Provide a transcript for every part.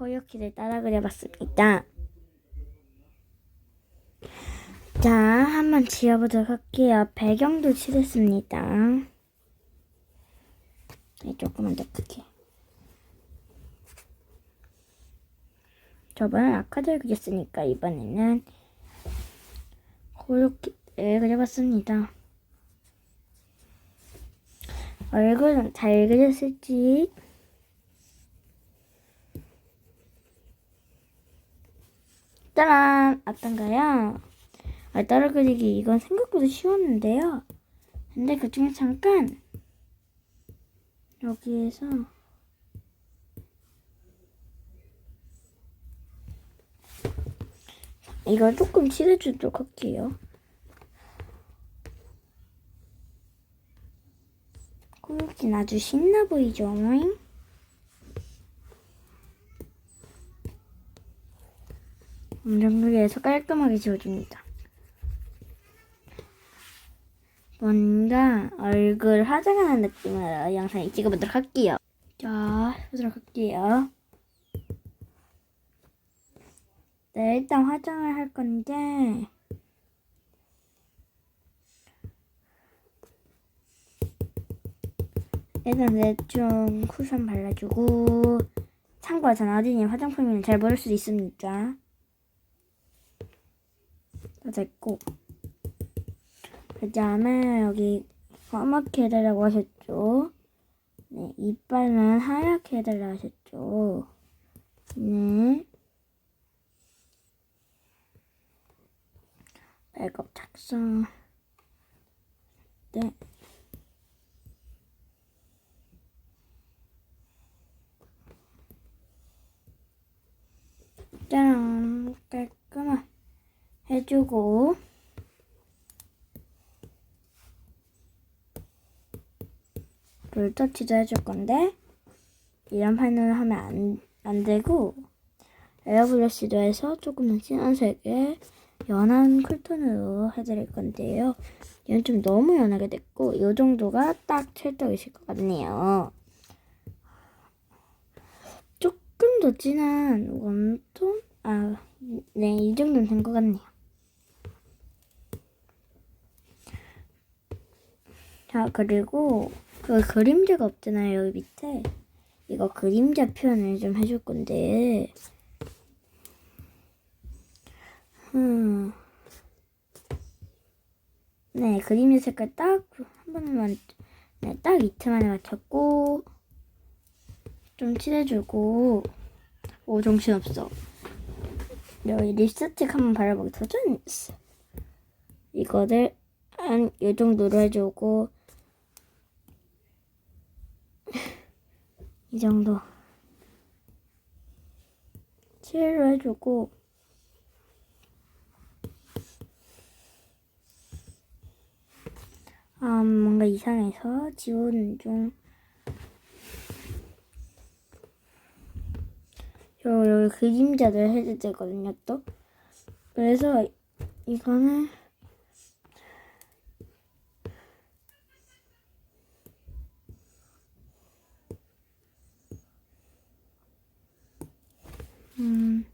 코요키를 따라 그려봤습니다. 자, 한번 지어보도록 할게요. 배경도 칠했습니다. 네, 조금만 더 크게. 저번에 아카드를 그렸으니까 이번에는 코요키를 그려봤습니다. 얼굴은 잘 그렸을지 짜란! 어떤가요? 아, 따라 그리기 이건 생각보다 쉬웠는데요. 근데 그 중에 잠깐 여기에서 이걸 조금 칠해주도록 할게요. 코요키는 아주 신나 보이죠? 잉? 엄청 크게 해서 깔끔하게 지워줍니다. 뭔가 얼굴 화장하는 느낌으로 영상을 찍어보도록 할게요. 자, 해보도록 할게요. 네, 일단 화장을 할 건데, 일단 대충 쿠션 발라주고, 참고로 전 어린이 화장품이면 잘 모를 수도 있습니다. 다 됐고, 그 다음에 여기 까맣게 해달라고 하셨죠? 네, 이빨은 하얗게 해달라고 하셨죠? 네. 백업 작성. 네. 짠! 깔끔한 해주고. 롤터치도 해줄 건데 이런 판을 하면 안, 안 되고 에어브러쉬도 해서 조금 더 진한 색의 연한 쿨톤으로 해드릴 건데요. 얘는 좀 너무 연하게 됐고 이 정도가 딱 찰떡이실 것 같네요. 조금 더 진한 웜톤? 아, 네, 이 정도는 된 것 같네요. 자, 그리고 그 그림자가 없잖아요, 여기 밑에. 이거 그림자 표현을 좀 해줄 건데. 음. 네, 그림자 색깔 딱 한 번만, 네, 딱 이틀 만에 맞췄고, 좀 칠해주고, 오, 정신없어. 여기 립스틱 한번 발라보기 도전했어. 이거를 한이 정도로 해주고, 이 정도. 칠로 해주고 아 뭔가 이상해서 중 요, 여기 그림자들 해줄 때거든요 또. 그래서 이거는 음.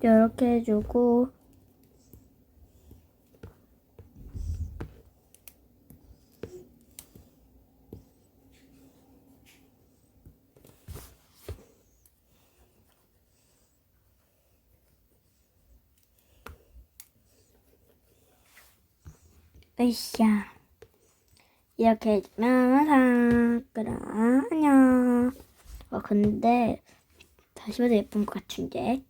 이렇게 해주고 으쌰 이렇게 해주면 사그라 안녕. 어 근데 다시 봐도 예쁜 것 같은데